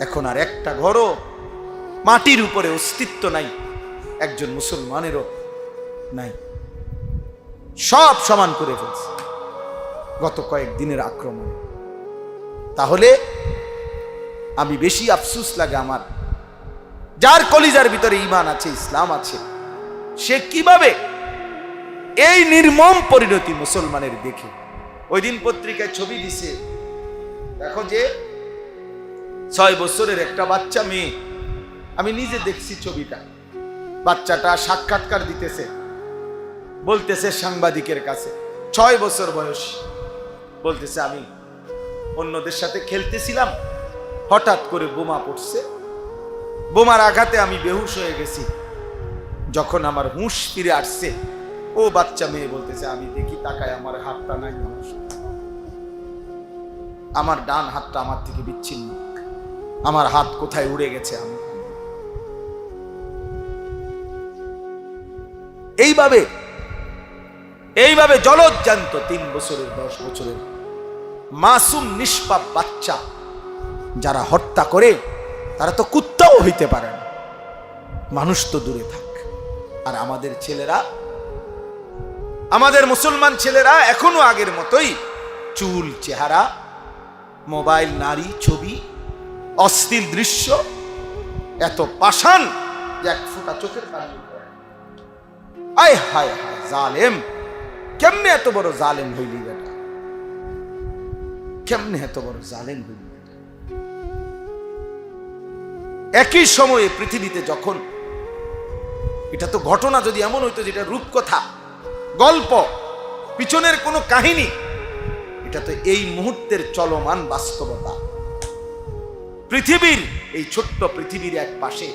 এখন আর একটা ঘরও মাটির উপরে অস্তিত্ব নাই। একজন মুসলমানেরও নাই। সব সমান করে ফেলছে। গত কয়েকদিনের আক্রমণ। তাহলে আমি বেশি আফসুস লাগে আমার। যার কলিজার ভিতরে ইমান আছে, ইসলাম আছে, সে কীভাবে এই নির্মম পরিণতি মুসলমানের দেখে? ওই দিন পত্রিকায় ছবি দিছে। দেখো যে ছয় বছরের একটা বাচ্চা মেয়ে। আমি নিজে দেখছি ছবিটা। বাচ্চাটা সাক্ষাৎকার দিতেছে। বলতেছে সাংবাদিকের কাছে, ছয় বছর বয়স। বলতেছে, আমি অন্যদের সাথে খেলতেছিলাম। হঠাৎ করে বোমা পড়ছে। বোমার আঘাতে আমি বেহুশ হয়ে গেছি। যখন আমার হুঁশ ফিরে আসছে, ও বাচ্চা মেয়ে বলতেছে, আমি দেখি তাকায় আমার হাতটা নাই মানুষ। আমার ডান হাতটা আমার থেকে বিচ্ছিন্ন। আমার হাত কোথায় উড়ে গেছে আমি এইভাবে এইভাবে জলজ্জান্ত তিন বছরের, দশ বছরের মাসুম নিষ্পাপ বাচ্চা যারা হত্যা করে, তারা তো কুত্তাও হইতে পারে না। মানুষ তো দূরে থাক। আর আমাদের ছেলেরা, আমাদের মুসলমান ছেলেরা এখনও আগের মতোই চুল, চেহারা, মোবাইল, নারী, ছবি অস্থির দৃশ্য, এত পাষাণ যে এক ফোঁটা চোখের পানি আয় হায় হায়, জালেম, কেমনে এত বড় জালেম হইলি বেটা? কেমনে এত বড় জালেম হইলি একই সময়ে পৃথিবীতে যখন, এটা তো ঘটনা যদি এমন হইতো যেটা রূপকথা, গল্প, পিছনের কোনো কাহিনী, এটা তো এই মুহূর্তের চলমান বাস্তবতা। পৃথিবীর এই ছোট্ট পৃথিবীর এক পাশে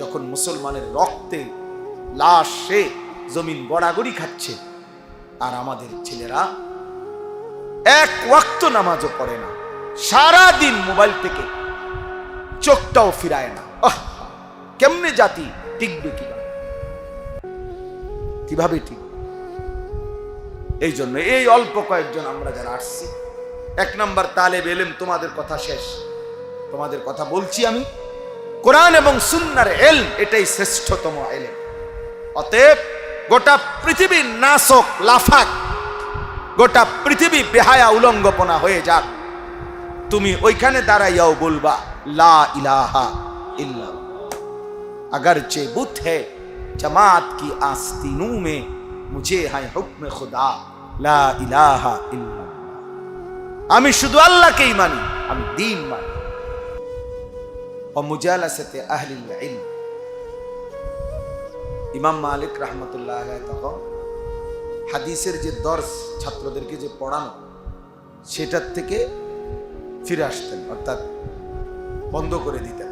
যখন মুসলমানের রক্তে লাশ জমিন গড়াগড়ি খাচ্ছে, আর আমাদের ছেলেরা এক ওয়াক্ত নামাজও পড়ে না সারা দিন মোবাইল থেকে চোখটাও ফিরায় না। কেমনে জাতি টিকবে কীভাবে? কীভাবে টিকবে এই জন্য এই অল্প কয়েকজন আমরা যারা আসছি, এক নম্বর তালেব এলেম, তোমাদের কথা শেষ। তোমাদের কথা বলছি আমি কোরআন এবং সুন্নার এল এটাই শ্রেষ্ঠতম এলেম অতএব গোটা পৃথিবীর নাসক লাফাক গোটা পৃথিবী বেহায়া উলঙ্গপনা হয়ে যাক তুমি ওইখানে দাঁড়াইয়াও বলবা লা ইলাহা ইল্লা अगर चे बुत है जमात की आस्तीनों में मुझे है हुक्म खुदा ला इलाहा इल्लाल्लाह আমি শুধু আল্লাহকেই মানি আমি দিন মানি ও মুজালাসাতে আহলিল ইলম। ইমাম মালিক রাহমাতুল্লাহ তখন হাদিসের যে দর্শ ছাত্রদেরকে যে পড়ানো, সেটার থেকে ফিরে আসতেন, অর্থাৎ বন্ধ করে দিতেন।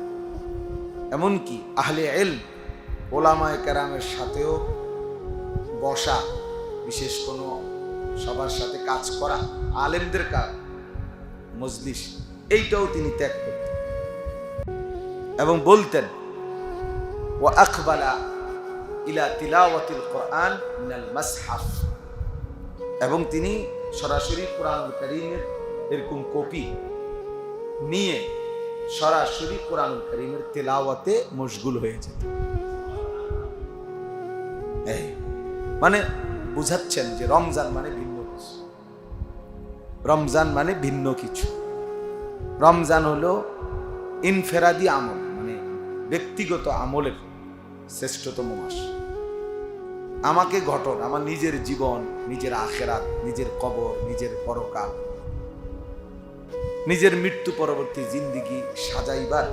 এমনকি আহলে এল ওলামায় কেরামের সাথেও বসা, বিশেষ কোনো সবার সাথে কাজ করা, আলেমদের কাজ, মজলিস, এইটাও তিনি ত্যাগ করতেন এবং বলতেন ও আখবালা ইলা কোরআন মাসহাফ। এবং তিনি সরাসরি কোরআন করিমের এরকম কপি নিয়ে সরাসরি কোরআন করিমের তেলাওয়াতে মশগুল হয়ে যেত। মানে বুঝাচ্ছেন যে রমজান মানে ভিন্ন কিছু। রমজান মানে ভিন্ন কিছু। রমজান হলো ইনফেরাদি আমল। ব্যক্তিগত আমলের শ্রেষ্ঠতম মাস। আমাকে ঘটন, আমার নিজের জীবন, নিজের আখেরাত, নিজের কবর, নিজের পরকাল, নিজের মৃত্যু পরবর্তী জিন্দিগি সাজাইবার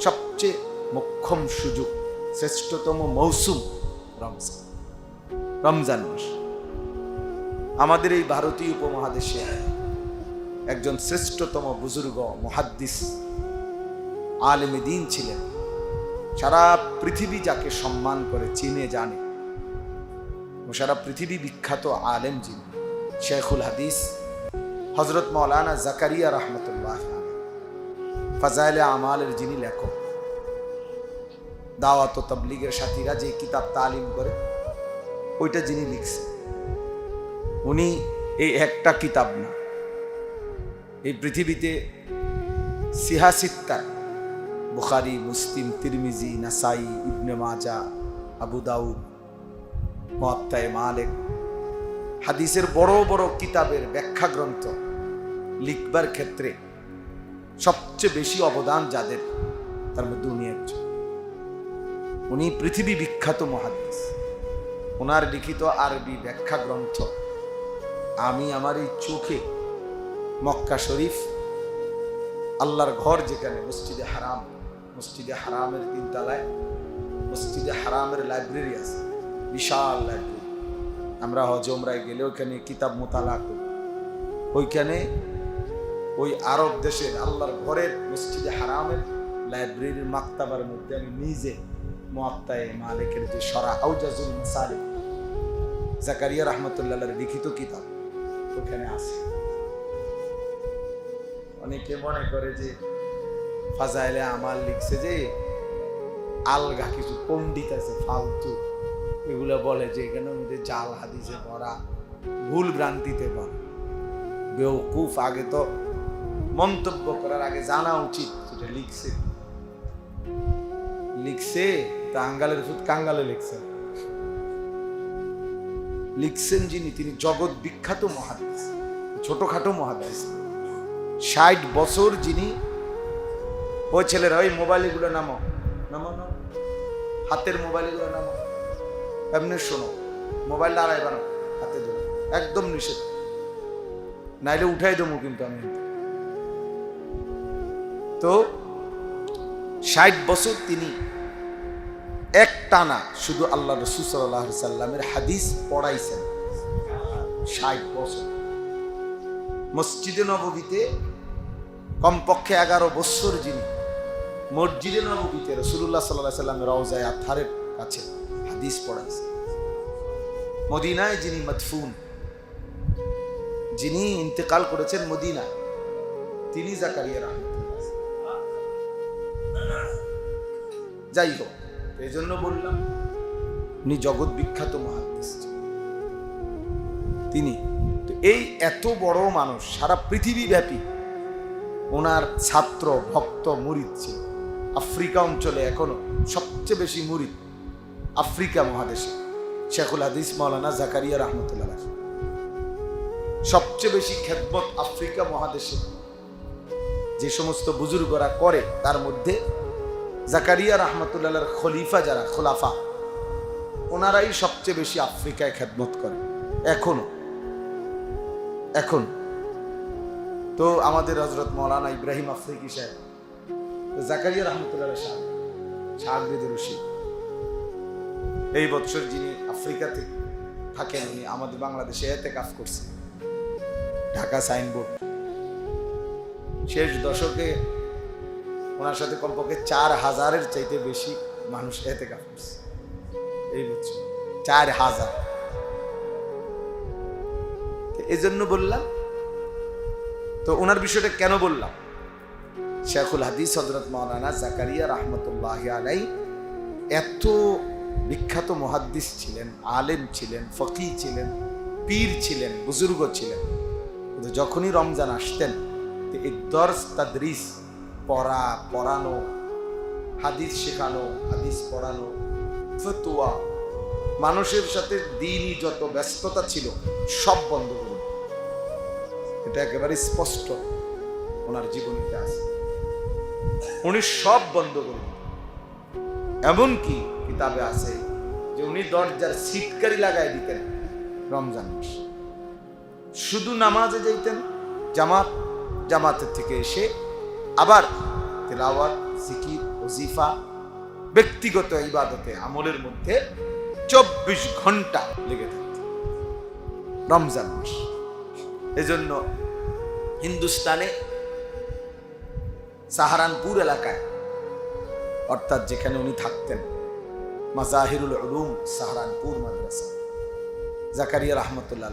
সবচেয়ে মোক্ষম সুযোগ, শ্রেষ্ঠতম মৌসুম রমজান। রমজান মাস। আমাদের এই ভারতীয় উপমহাদেশে একজন শ্রেষ্ঠতম বুজুর্গ, মহাদ্দিস, আলেমে দিন ছিলেন। সারা পৃথিবী যাকে সম্মান করে চিনে, জানে। সারা পৃথিবী বিখ্যাত আলেম যিনি, শেখুল হাদিস হজরত মৌলানা জাকারিয়া রহমতুল্লাহ ফাজাইলে আমালের যিনি লেখক, দাওয়াত তবলিগের সাথীরা যে কিতাব তালিম করে, ওইটা যিনি লিখছে উনি এই একটা কিতাব না। এই পৃথিবীতে সিহাসিত্তার বুখারি, মুসলিম, তিরমিজি, নাসাই, ইবনে মাজা আবু দাউদ মহাত্তায় মালেক। হাদিসের বড় বড় কিতাবের ব্যাখ্যা গ্রন্থ লিখবার ক্ষেত্রে সবচেয়ে বেশি অবদান যাদের, তার মধ্যে উনি একজন। উনি পৃথিবী বিখ্যাত মহাদিস ওনার লিখিত আরবি ব্যাখ্যা গ্রন্থ আমি আমার এই চোখে মক্কা শরীফ, আল্লাহর ঘর যেখানে মসজিদে হারাম মসজিদে হারামের তিনতলায়, মসজিদে হারামের লাইব্রেরি আছে, বিশাল লাইব্রেরি আমরা হজমরায় গেলে ওখানে কিতাব মোতালা করি। ওইখানে ওই আরব দেশের আল্লাহর ঘরের মসজিদে হারামের লাইব্রেরির মাক্তাবার মধ্যে আমি নিজে মোয়াত্তায় মালিকের যে সরা আউজাজুল মাসালিক, জাকারিয়া রহমতুল্লাহর লিখিত কিতাব ওখানে আছে। অনেকে মনে করে যে ফাজাইলে আমার লিখছে যে, আলগা কিছু পণ্ডিত আছে, ফালতু। এগুলো বলে যে, এখানে মধ্যে জাল হাদিসে ভরা ভুল ভ্রান্তিতে ভরা বেউকুফ আগে তো মন্তব্য করার আগে জানা উচিত যেটা লিখছে। লিখছে তা আঙ্গালের সুদ কাঙ্গালে লিখছেন লিখছেন যিনি, তিনি জগৎ বিখ্যাত মহাদেশ ছোটখাটো মহাদেশ ষাট বছর যিনি ওই ছেলেরা, ওই মোবাইলগুলো নামো। নামো নামো। হাতের মোবাইলগুলো নামো। এমনি শোনো মোবাইল দাঁড়াই বানো হাতে ধরে। একদম নিষেধ। নাইলে উঠাই দেবো কিন্তু আমি। তো, ষাট বছর তিনি এক টানা শুধু আল্লাহ রসুল সাল্লাহ সাল্লামের হাদিস পড়াইছেন। ষাট বছর। মসজিদে নববীতে কমপক্ষে এগারো বছর যিনি মসজিদে নববীতে রসুল্লাহ সাল্লাহ সাল্লামের রওজায় আথারের কাছে হাদিস পড়াইছেন মদিনায় যিনি মদফুন, যিনি ইন্তেকাল করেছেন মদিনায় তিনি জাকারিয়া রহমতুল্লাহ। যাই হোক এই জন্য বললাম, উনি জগৎ বিখ্যাত মহাদিস। তিনি তো এই এত বড় মানুষ, সারা পৃথিবী ব্যাপী ওনার ছাত্র, ভক্ত, মুরিদ ছিল। আফ্রিকা অঞ্চলে এখনও সবচেয়ে বেশি মুরিদ আফ্রিকা মহাদেশে। শেখুল হাদিস মৌলানা জাকারিয়া রহমতুল্লাহ সবচেয়ে বেশি খেদমত আফ্রিকা মহাদেশে। যে সমস্ত বুজুর্গরা করে, তার মধ্যে জাকারিয়া রহমতুল্লাহর খলিফা যারা, খোলাফা, ওনারাই সবচেয়ে বেশি আফ্রিকায় খেদমত করে। এখনও। এখন। তো আমাদের হজরত মৌলানা ইব্রাহিম আফ্রিকি সাহেব জাকারিয়া রহমতুল্লাহ সাহেব শাহরিদ রশিদ এই বছর যিনি আফ্রিকাতে থাকেন, উনি আমাদের বাংলাদেশে এতে কাজ করছে। ঢাকা সাইনবোর্ড। শেষ দশকে ওনার সাথে কমপক্ষে চার হাজারের চাইতে বেশি মানুষ এতে কাজ করছে। এই বছর চার হাজার। এই জন্য বললাম, তো ওনার বিষয়টা কেন বললাম? শেখুল হাদিস হজরত মৌলানা জাকারিয়া রহমতুল্লাহ আলাই এত বিখ্যাত মহাদ্দিস ছিলেন, আলেম ছিলেন ফকি ছিলেন, পীর ছিলেন, বুজুর্গ ছিলেন। কিন্তু যখনই রমজান আসতেন এই দর্শ তাদরিস পড়া, পড়ানো, হাদিস শেখানো, হাদিস পড়ানো, ফতুয়া, মানুষের সাথে দিনই যত ব্যস্ততা ছিল, সব বন্ধ করুন এটা একেবারে স্পষ্ট ওনার জীবনীতে আছে। উনি সব বন্ধ করুন। এমনকি কিতাবে আছে যে উনি দরজার সিটকারি লাগাই দিতেন রমজান মাস। শুধু নামাজে যাইতেন, জামাত, জামাতের থেকে এসে আবার তেলাওয়াত, জিকির, ওজিফা, ব্যক্তিগত ইবাদতে, আমলের মধ্যে চব্বিশ ঘণ্টা লেগে থাকত। রমজান মাস। এজন্য হিন্দুস্তানে সাহারানপুর এলাকায়। অর্থাৎ যেখানে উনি থাকতেন। মাজাহিরুল উলুম সাহারানপুর মাদ্রাসা। জাকারিয়া রহমতুল্লাহ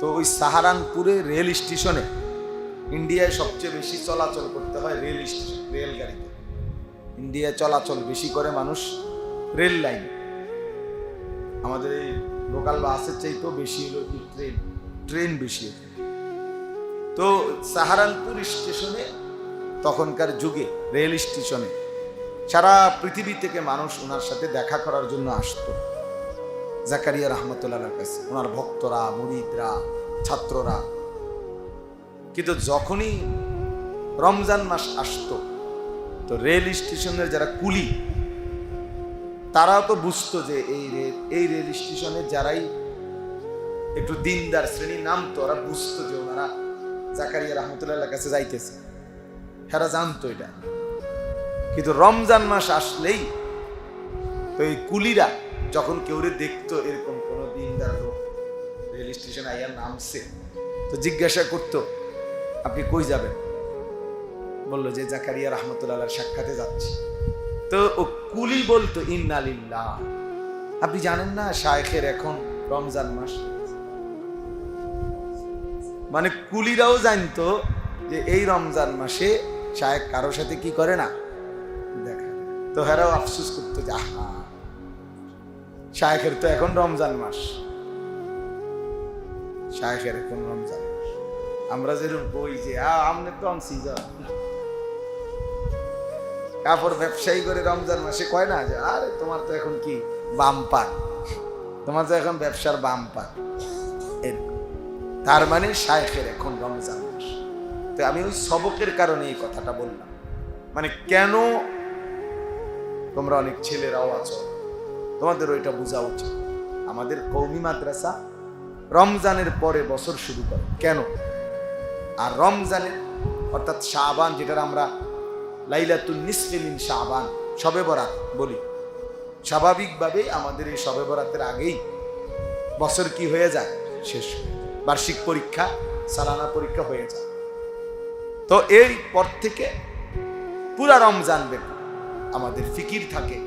তো ওই সাহারানপুরে রেল স্টেশনে ইন্ডিয়ায় সবচেয়ে বেশি চলাচল করতে হয় রেল স্টেশন, রেলগাড়িতে। ইন্ডিয়ায় চলাচল বেশি করে মানুষ রেল লাইন। আমাদের এই লোকাল বাসের চাইতেও বেশি হলো ট্রেন ট্রেন বেশি। তো সাহারানপুর স্টেশনে তখনকার যুগে রেল স্টেশনে সারা পৃথিবী থেকে মানুষ ওনার সাথে দেখা করার জন্য আসতো। জাকারিয়া রহমতুল্লাহর কাছে, ওনার ভক্তরা, মুরিদরা, ছাত্ররা। কিন্তু যখনই রমজান মাস আসতো, তো রেল স্টেশনের যারা কুলি, তারাও তো বুঝতো যে এই রেল এই রেল স্টেশনে যারাই একটু দিনদার শ্রেণি নামতো ওরা বুঝতো যে ওনারা জাকারিয়া রহমতুল্লাহ কাছে যাইতেছে। হেরা জানতো এটা। কিন্তু রমজান মাস আসলেই তো এই কুলিরা যখন কেউ রে দেখতো এরকম কোনো দিনদার লোক, রেল স্টেশন আইয়ার নামছে, তো জিজ্ঞাসা করতো, আপনি কই যাবেন? বলল যে, জাকারিয়া রহমতুল্লাহ সাক্ষাতে যাচ্ছি। তো ও কুলি বলতো ইন্নালিল্লাহ আপনি জানেন না শায়েখের এখন রমজান মাস? মানে কুলিরাও জানতো যে এই রমজান মাসে শায়েক কারোর সাথে কি করে না? দেখা, তো হেরাও আফসুস করতো যে, আহা, শায়েখের তো এখন রমজান মাস। শায়েখের এখন রমজান মাস। আমরা যেরকম বই যে আমনে তো সিজন কাপড় ব্যবসায়ী করে রমজান মাসে কয় না, যে, আরে, তোমার তো এখন কি বাম্পার তোমার তো এখন ব্যবসার বাম্পার এরকম। তার মানে শায়েখের এখন রমজান তো আমি ওই সবকের কারণে এই কথাটা বললাম। মানে কেন তোমরা অনেক ছেলেরাও আছো? তোমাদের ওইটা বোঝা উচিত। আমাদের কৌমি মাদ্রাসা রমজানের পরে বছর শুরু করে। কেন? আর রমজানের অর্থাৎ শাহবান যেটার আমরা লাইলাতুল নিসফিলিন শাহবান শবে বরাত বলি। স্বাভাবিকভাবে আমাদের এই শবে বরাতের আগেই বছর কি হয়ে যায়? শেষ বার্ষিক পরীক্ষা, সালানা পরীক্ষা হয়ে যায়। তো এই পর থেকে পুরা রমজান ব্যাপী আমাদের ফিকির থাকে,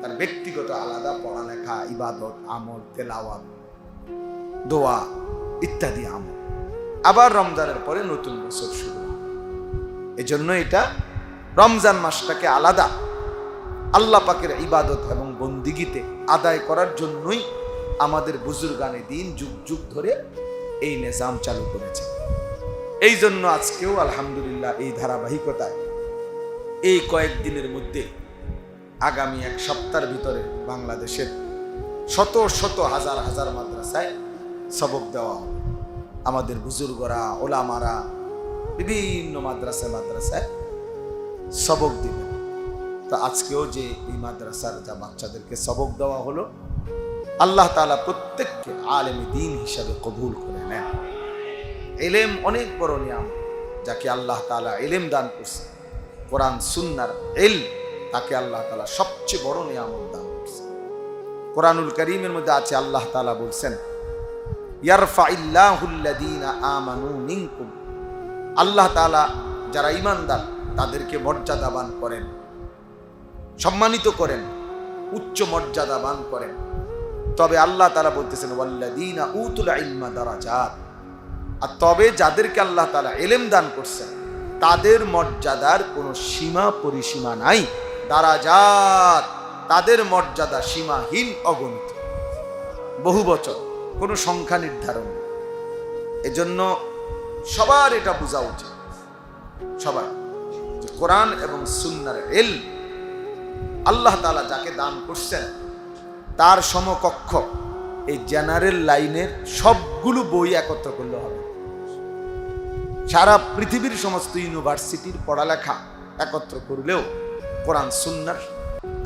তার ব্যক্তিগত আলাদা পড়ালেখা, ইবাদত, আমল, তেলাওয়াত, দোয়া ইত্যাদি আমল। আবার রমজানের পরে নতুন বছর শুরু এজন্য এটা রমজান মাসটাকে আলাদা আল্লাহ পাকের ইবাদত এবং বন্দিগিতে আদায় করার জন্যই আমাদের বুজুর্গানে দিন যুগ যুগ ধরে এই নিজাম চালু করেছে। এই জন্য আজকেও আলহামদুলিল্লাহ এই ধারাবাহিকতায় এই কয়েকদিনের মধ্যে আগামী এক সপ্তাহের ভিতরে বাংলাদেশের শত শত হাজার হাজার মাদ্রাসায় সবক দেওয়া হবে। আমাদের বুজুর্গরা, ওলামারা, বিভিন্ন মাদ্রাসায় মাদ্রাসায় সবক দিবে। তো আজকেও যে এই মাদ্রাসার যা বাচ্চাদেরকে সবক দেওয়া হলো, আল্লাহ তাআলা প্রত্যেককে আলেম দিন হিসাবে কবুল করে নেন। এলেম অনেক বড় নিয়াম যাকে আল্লাহ তাআলা এলেম দান করছে। কোরআন, সুন্নার এল তাকে আল্লাহ তালা সবচেয়ে বড় নিয়ামত দান করছে। কোরআনুল করিমের মধ্যে আছে, আল্লাহ তালা বলছেন মিনকুম। আল্লাহ তাআলা যারা ইমানদার তাদেরকে মর্যাদাবান করেন, সম্মানিত করেন, উচ্চ মর্যাদাবান করেন। তবে আল্লাহ তাআলা বলতেছেন, ওয়াল্লাযীনা উতুল ইলমা দারাজাত। তবে যাদেরকে আল্লাহ তাআলা এলেম দান করছেন, তাদের মর্যাদার কোনো সীমা পরিসীমা নাই। দারাজাত তাদের মর্যাদা সীমাহীন অগণিত। বহু বছর কোনো সংখ্যা নির্ধারণ এজন্য সবার এটা বোঝা উচিত। সবার কোরআন এবং সুন্নার এল, আল্লাহ তাআলা যাকে দান করছেন, তার সমকক্ষ এই জেনারেল লাইনের সবগুলো বই একত্র করলে হবে। সারা পৃথিবীর সমস্ত ইউনিভার্সিটির পড়ালেখা একত্র করলেও কোরআন সুন্নার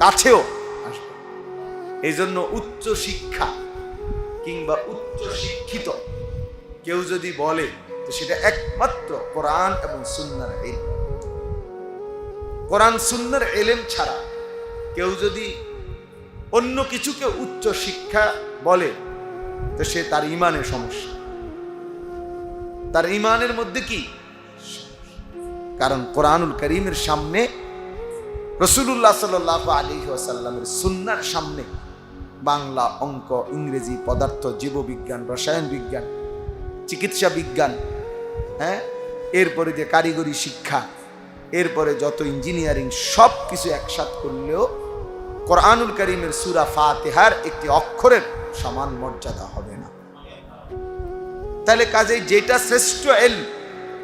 কাছেও আসবে। এই জন্য উচ্চ শিক্ষা কিংবা উচ্চ শিক্ষিত কেউ যদি বলে তো সেটা একমাত্র কোরআন এবং সুন্নার এলেম। কোরআন সুন্নার এলেম ছাড়া কেউ যদি অন্য কিছুকে উচ্চ শিক্ষা বলে, তো সে তার ইমানের সমস্যা। তার ইমানের মধ্যে কি? কারণ কোরআনুল করিমের সামনে রসুল্লাহ সাল আলী আসাল্লামের সুন্নার সামনে বাংলা অঙ্ক, ইংরেজি পদার্থ, জীববিজ্ঞান, রসায়ন বিজ্ঞান, চিকিৎসা বিজ্ঞান হ্যাঁ? এরপরে যে কারিগরি শিক্ষা, এরপরে যত ইঞ্জিনিয়ারিং, সব কিছু একসাথ করলেও কোরআনুল করিমের সুরা ফাতেহার একটি অক্ষরের সমান মর্যাদা হবে তাহলে কাজেই যেটা শ্রেষ্ঠ এল,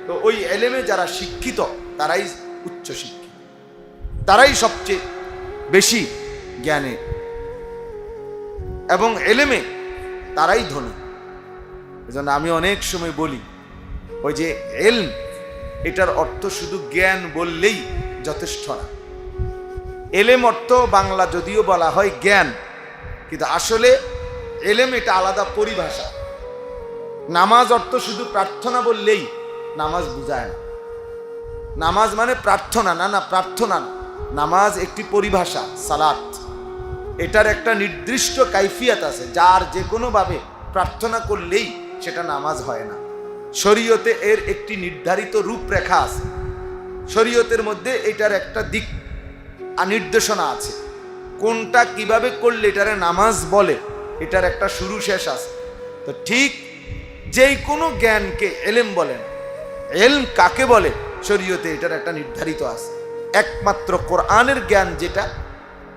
তো ওই এলেমে যারা শিক্ষিত, তারাই উচ্চশিক্ষিত তারাই সবচেয়ে বেশি জ্ঞানে। এবং এলেমে তারাই ধনী। এজন্য আমি অনেক সময় বলি, ওই যে এল এটার অর্থ শুধু জ্ঞান বললেই যথেষ্ট না। এলেম অর্থ বাংলা যদিও বলা হয় জ্ঞান, কিন্তু আসলে এলেম এটা আলাদা পরিভাষা। নামাজ অর্থ শুধু প্রার্থনা বললেই নামাজ বুঝায় না। নামাজ মানে প্রার্থনা, না না, প্রার্থনা নামাজ একটি পরিভাষা, সালাত। এটার একটা নির্দিষ্ট কাইফিয়াত আছে, যার যে কোনোভাবে প্রার্থনা করলেই সেটা নামাজ হয় না। শরীয়তে এর একটি নির্ধারিত রূপরেখা আছে। শরীয়তের মধ্যে এটার একটা দিক নির্দেশনা আছে। কোনটা কীভাবে করলে এটারে নামাজ বলে, এটার একটা শুরু শেষ আছে। তো ঠিক যেই কোনো জ্ঞানকে এলেম বলেন। এলম কাকে বলে? শরীয়তে এটার একটা নির্ধারিত আছে। একমাত্র কোরআনের জ্ঞান যেটা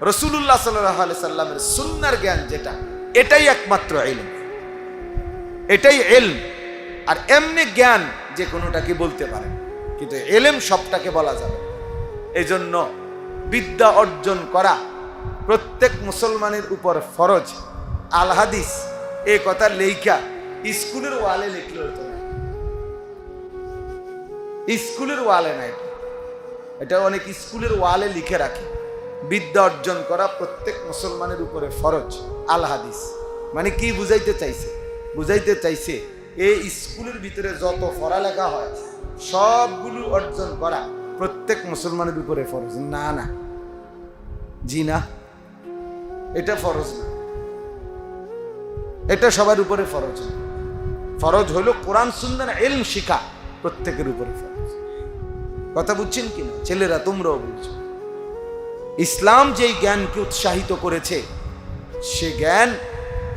রসুল্লাহ সাল্লাহ সাল্লামের সুন্নার জ্ঞান যেটা, এটাই একমাত্র এলম। এটাই এলম। আর এমনি জ্ঞান যে কোনোটাকে বলতে পারে। কিন্তু এলেম সবটাকে বলা যাবে এই জন্য বিদ্যা অর্জন করা প্রত্যেক মুসলমানের উপর ফরজ। আল হাদিস, এ কথা লেখা স্কুলের ওয়ালে লিখলে হতো স্কুলের ওয়ালে না এটা। এটা অনেক স্কুলের ওয়ালে লিখে রাখে। বিদ্যা অর্জন করা প্রত্যেক মুসলমানের উপরে ফরজ, আল হাদিস। মানে কি বুঝাইতে চাইছে? বুঝাইতে চাইছে, এই স্কুলের ভিতরে যত পড়ালেখা হয়, সবগুলো অর্জন করা প্রত্যেক মুসলমানের উপরে ফরজ। না না। জি, না। এটা ফরজ না। এটা সবার উপরে ফরজ না। ফরজ হলো কোরআন সুন্দর এলম শিখা প্রত্যেকের উপরে ফরজ। কথা বুঝছেন কিনা? ছেলেরা, তোমরাও বুঝছ। ইসলাম যেই জ্ঞানকে উৎসাহিত করেছে, সে জ্ঞান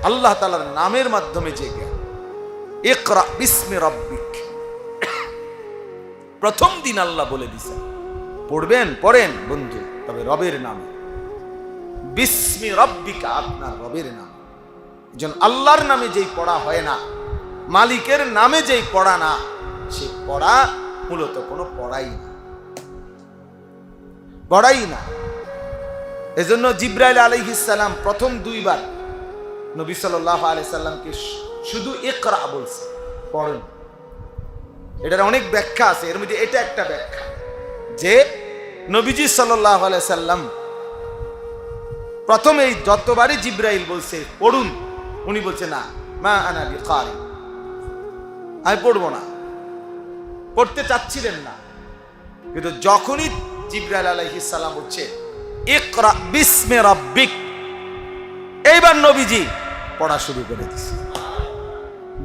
আল্লাহ তালার নামের মাধ্যমে যে জ্ঞান। ইকরা বিস্মে রব্বিক। প্রথম দিন আল্লাহ বলে দিছেন। পড়বেন, পড়েন বন্ধু, তবে রবের নামে। বিস্মি রব্বিকা, আপনার রবের নাম। যেন আল্লাহর নামে যেই পড়া হয় না মালিকের নামে যেই পড়া না সে পড়া মূলত কোনো পড়াই না। পড়াই না। এজন্য জিব্রাইল আলাইহিসাল্লাম প্রথম দুইবার নবী সাল্লাহ আলাই সাল্লামকে শুধু একরা বলছে, পড়েন। এটার অনেক ব্যাখ্যা আছে, এর মধ্যে এটা একটা ব্যাখ্যা, যে নবীজি সাল্লাহ আলাই সাল্লাম প্রথম এই যতবারই জিব্রাইল বলছে, পড়ুন, উনি বলছে, না, মা আনা বিকারি আমি পড়ব না। পড়তে চাচ্ছিলেন না। কিন্তু যখনই জিব্রাইল আলাইহিস সালাম হচ্ছে ইকরা বিস্মে রাব্বিক, এইবার নবীজি পড়া শুরু করে দিছে।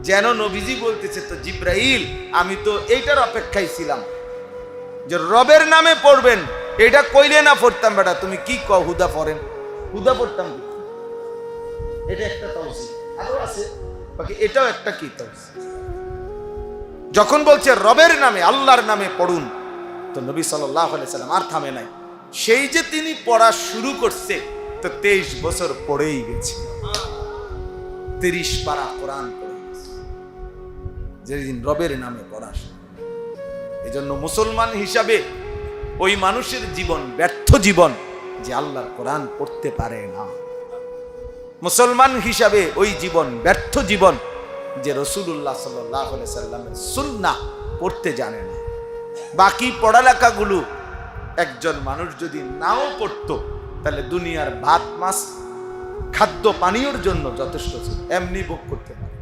যেন নবীজি বলতেছে, তো জিব্রাইল, আমি তো এইটার অপেক্ষায় ছিলাম যে রবের নামে পড়বেন। এটা কইলে না পড়তাম বেটা, তুমি কি কও হুদা পড়েন? হুদা পড়তাম এটা একটা তৌসি আরও আছে, বাকি এটাও একটা কি তৌসি যখন বলছে রবের নামে, আল্লাহর নামে পড়ুন, তো নবী সাল্লাম আর থামে নাই সেই যে তিনি পড়া শুরু করছে, তো তেইশ বছর পড়েই গেছে তিরিশ পারা কোরআন। যেদিন রবের নামে পড়া। এই জন্য মুসলমান হিসাবে ওই মানুষের জীবন ব্যর্থ জীবন যে আল্লাহর কোরআন পড়তে পারে না মুসলমান হিসাবে ওই জীবন ব্যর্থ জীবন যে রসুল্লাহ সাল্লামের সুন্না পড়তে জানে না। বাকি পড়ালেখাগুলো একজন মানুষ যদি নাও পড়তো, তাহলে দুনিয়ার ভাত, মাছ, খাদ্য, পানীয়র জন্য যথেষ্ট ছিল। এমনি ভোগ করতে পারে।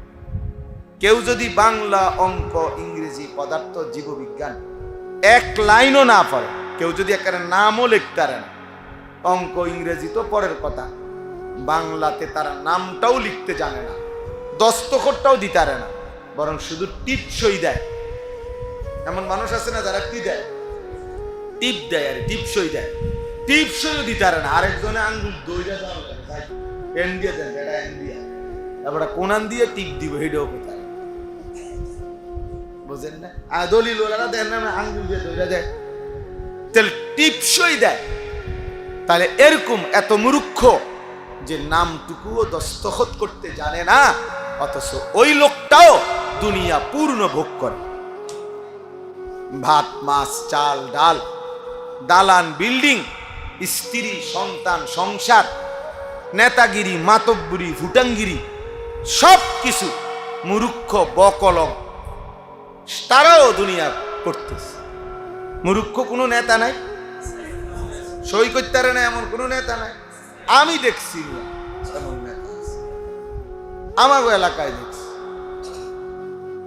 কেউ যদি বাংলা অঙ্ক, ইংরেজি পদার্থ, জীববিজ্ঞান এক লাইনও না পড়ে, কেউ যদি একেবারে নামও লিখতে পারে না, অঙ্ক, ইংরেজি তো পরের কথা, বাংলাতে তারা নামটাও লিখতে জানে না। দস্তখতটাও দিতে পারে না, বরং শুধু টিপসই দেয়। এমন মানুষ আছে না যারা কি দেয়? টিপ দেয় আর টিপসই দেয়। টিপসইও দিতে পারে না। আরেকজনে আঙ্গুল দইরা দাও এন দিয়ে দেন এটা এন দিয়ে তারপরে কোনান দিয়ে টিপ দিব এটাও কোথায়? বুঝেন না? আর দলিল ওরা দেন না, আঙ্গুল দিয়ে দইরা দেয়। তাহলে টিপসই দেয়। তাহলে এরকম এত মূর্খ যে নামটুকুও দস্তখত করতে জানে না। অথচ ওই লোকটাও দুনিয়া পূর্ণ ভোগ করে। ভাত, মাছ, চাল, ডাল, দালান, বিল্ডিং, স্ত্রী, সন্তান, সংসার, নেতাগিরি, মাতব্বরি ফুটাঙ্গিরি সব কিছু মুরুক্ষ, বকলম, তারাও দুনিয়া করতেছে। মুরুক্ষ কোনো নেতা নাই সই করতে না এমন কোনো নেতা নাই। আমি দেখছি। আমাগো এলাকায় দেখছি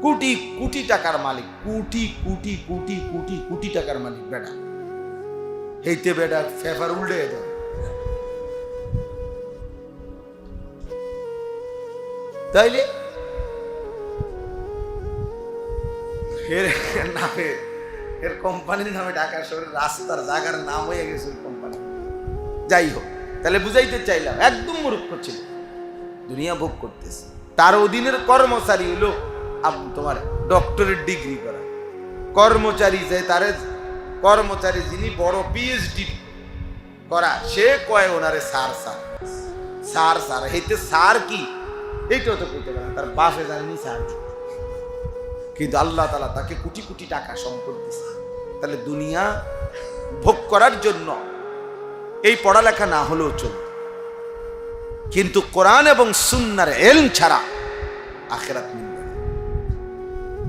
কোটি কোটি টাকার মালিক, কোটি কোটি কোটি কোটি কোটি টাকার মালিক বেটা। হেইতে বেটা ফেফার উল্টে দেয় তাইলে? এর নামে, এর কোম্পানির নামে ঢাকা শহরের রাস্তার জায়গার নাম হয়ে গেছে কোম্পানি যাই হোক তাহলে বুঝাইতে চাইলাম, একদম মূর্খ ছিল। দুনিয়া ভোগ করতেছে। তার অধীনের কর্মচারী হলো তোমার ডক্টরের ডিগ্রি করা। কর্মচারী যে তার কর্মচারী যিনি বড় পিএইচডি করা, সে কয় ওনারে সার সার সার সার হেতে সার কি? এইটাও তো কইতে পারে। তার বাপে জানেনি সার। কিন্তু আল্লাহ তালা তাকে কোটি কোটি টাকা সম্পদ দিছে। তাহলে দুনিয়া ভোগ করার জন্য এই পড়ালেখা না হলেও চলত কিন্তু কোরআন এবং সুন্নার এলম ছাড়া আখেরাত মিলবে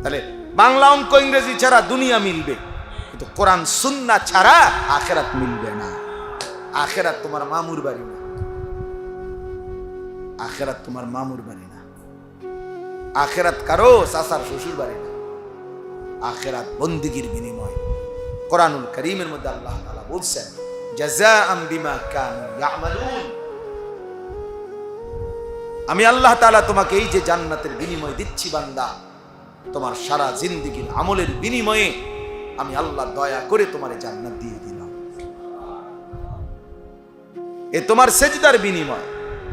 তাহলে বাংলা অঙ্ক ইংরেজি ছাড়া দুনিয়া মিলবে, কিন্তু কোরআন, সুন্না ছাড়া আখেরাত মিলবে না। আখেরাত তোমার মামুর বাড়ি না। আখেরাত তোমার মামুর বাড়ি না। আখেরাত কারও সাসার শ্বশুর বাড়ি না। আখেরাত বন্দিগির বিনিময়। কোরআনুল করিমের মধ্যে আল্লাহ তাআলা বলছেন, জাযাআম বিমা কানু ইয়ামালুন। আমি আল্লাহ তাআলা তোমাকে এই যে জান্নাতের বিনিময় দিচ্ছি, বান্দা। তোমার সারা জিন্দিগির আমলের বিনিময়ে আমি আল্লাহ দয়া করে তোমার জান্নাত দিয়ে দিলাম। এ তোমার সেজদার বিনিময়।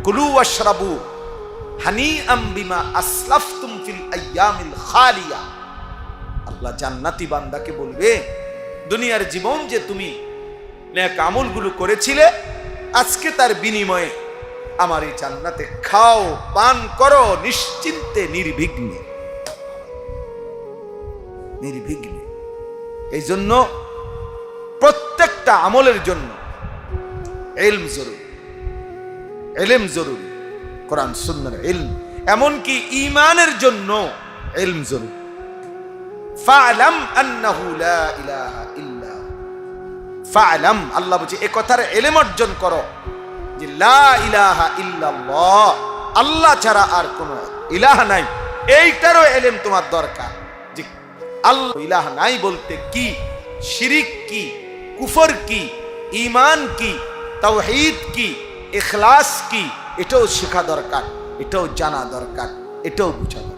কুলু ওয়াশরাবু হানি বিমা আসলাফতুম ফিল আইয়ামিল খালিয়া। আল্লাহ জান্নাতি বান্দাকে বলবে, দুনিয়ার জীবন যে তুমি নেক আমলগুলো করেছিলে, আজকে তার বিনিময়ে আমার এই জান্নাতে খাও, পান করো, নিশ্চিন্তে, নির্বিঘ্নে। নির্বিঘ্নে। এই জন্য প্রত্যেকটা আমলের জন্য এলম জরুরি। এলেম জরুরি। কোরআন সুন্দর এলম। এমনকি ইমানের জন্য এলম জরুরি। ফালাম আন্নাহু ফালাম, আল্লাহ বলছে, এ কথার এলেম অর্জন করো। যে লা ইলাহা ইল্লাল্লাহ, আল্লাহ ছাড়া আর কোনো ইলাহা নাই। এইটারও এলেম তোমার দরকার যে আল্লাহ ইলাহা নাই বলতে কি, শিরিক কি, কুফর কি, ঈমান কি, তাওহীদ কি, ইখলাস কি, এটাও শেখা দরকার, এটাও জানা দরকার, এটাও বোঝা দরকার।